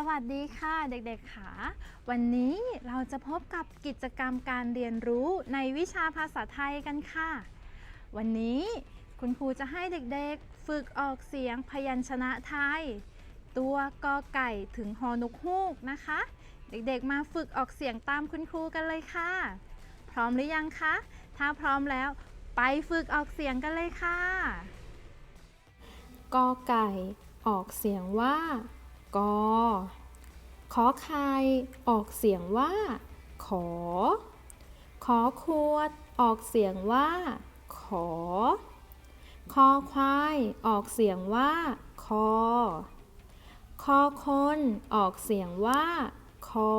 สวัสดีค่ะเด็กๆค่ะ วันนี้เราจะพบกับกิจกรรมการเรียนรู้ในวิชาภาษาไทยกันค่ะ วันนี้คุณครูจะให้เด็กๆ ฝึกออกเสียงพยัญชนะไทย ตัวกอไก่ถึงฮอนกฮูกนะคะ เด็กๆมาฝึกออกเสียงตามคุณครูกันเลยค่ะ พร้อมหรือยังคะ ถ้าพร้อมแล้วไปฝึกออกเสียงกันเลยค่ะกอไก่ออกเสียงว่า กอขอไข่ออกเสียงว่า ขอ ขอขวด ออกเสียงว่า ขอ คอควาย ออกเสียงว่า คอ คอคนออกเสียงว่า คอ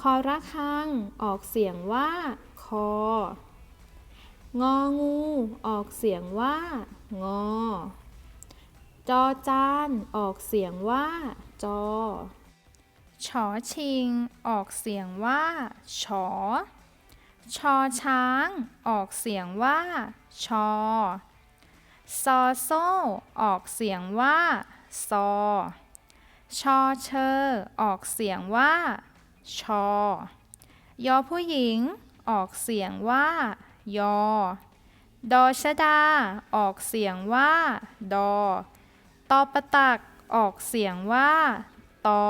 คอระฆัง ออกเสียงว่า คอ งองู ออกเสียงว่า งอ จอจานออกเสียงว่า จอ ชอชิง ออกเสียงว่า ชอ ชอช้าง ออกเสียงว่า ชอ ซอโซ่ ออกเสียงว่า ซอ ชอเชอ ออกเสียงว่า ชอ ยอผู้หญิง ออกเสียงว่า ยอ ดอชดา ออกเสียงว่า ดอ ตอประตักออกเสียงว่า ตอ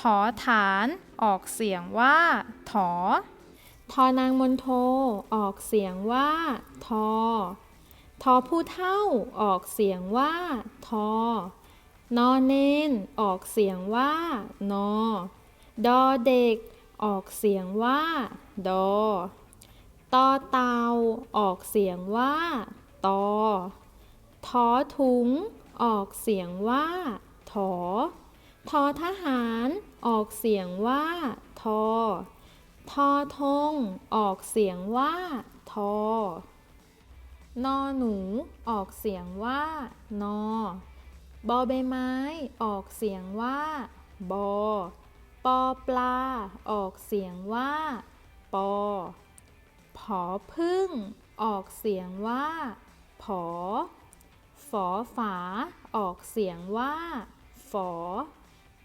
ถอฐานออกเสียงว่า ถอ ทอนางมนโทออกเสียงว่า ทอ ทอผู้เท่าออกเสียงว่า ทอ นอเนนออกเสียงว่า นอ ดอเด็กออกเสียงว่า ดอ ตอเตาออกเสียงว่า ตอ ทอถุง ออกเสียงว่า ถอ ทอทหาร ออกเสียงว่า ทอ ทอทง ออกเสียงว่า ทอนอหนู ออกเสียงว่า นอบอใบไม้ ออกเสียงว่า บอ ปอปลา ออกเสียงว่า ปอ ผอพึ่ง ออกเสียงว่า ผอ ฝอฝา ออกเสียงว่า ฝอ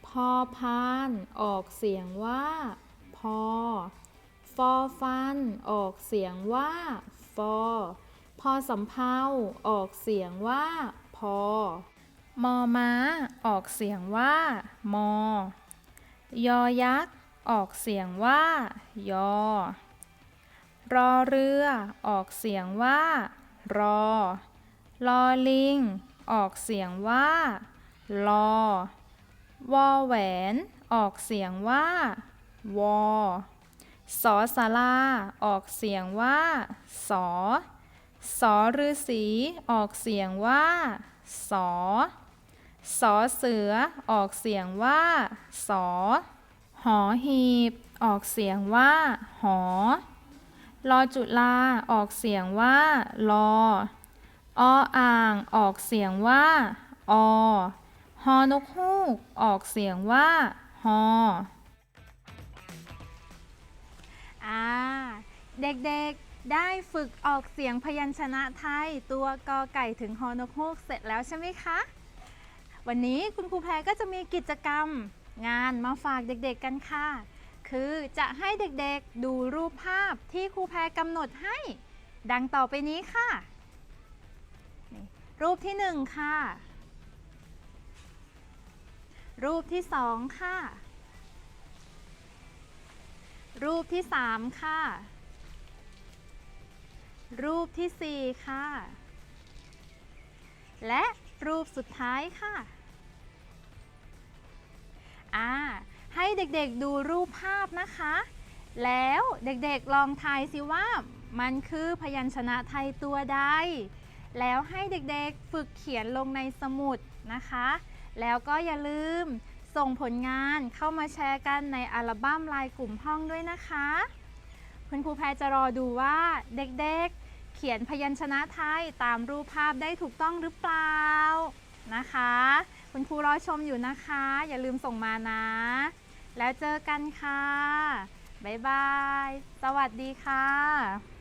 พอพาน ออกเสียงว่า พอ ฟอฟัน ออกเสียงว่า ฟอ พอสำเพาออกเสียงว่า พอ มอม้า ออกเสียงว่า มอ ยอยักษ์ ออกเสียงว่า ยอ รอเรือ ออกเสียงว่า รอ ลอลิง ออกเสียงว่า ลอ วอแหวน ออกเสียงว่า วอ สอสาราออกเสียงว่า สอ สอฤาษีออกเสียงว่า สอ สอเสือ ออกเสียงว่า สอ หอหีบ ออกเสียงว่า หอ ลอจุลาออกเสียงว่า ลอ ออ่างออกเสียงว่าอฮอนกฮูก ออกเสียงว่าฮออ่าเด็กๆ ได้ฝึกออกเสียงพยัญชนะไทย ตัวกอไก่ถึงฮอนกฮูกเสร็จแล้วใช่ไหมคะ วันนี้คุณครูแพรก็จะมีกิจกรรมงานมาฝากเด็กๆกันค่ะ คือจะให้เด็กๆดูรูปภาพที่ครูแพรกำหนดให้ ดังต่อไปนี้ค่ะ รูปที่หนึ่งค่ะ รูปที่สองค่ะ รูปที่สามค่ะ รูปที่สี่ค่ะ และรูปสุดท้ายค่ะอ่าให้เด็กๆดูรูปภาพนะคะ แล้วเด็กๆลองทายสิว่า มันคือพยัญชนะไทยตัวใด แล้วให้เด็กๆฝึกเขียนลงในสมุดนะคะ แล้วก็อย่าลืมส่งผลงานเข้ามาแชร์กันในอัลบั้มลายกลุ่มห้องด้วยนะคะ คุณครูแพรจะรอดูว่าเด็กๆ เขียนพยัญชนะไทยตามรูปภาพได้ถูกต้องหรือเปล่านะคะ คุณครูรอชมอยู่นะคะ อย่าลืมส่งมานะ แล้วเจอกันค่ะ บ๊ายบาย สวัสดีค่ะ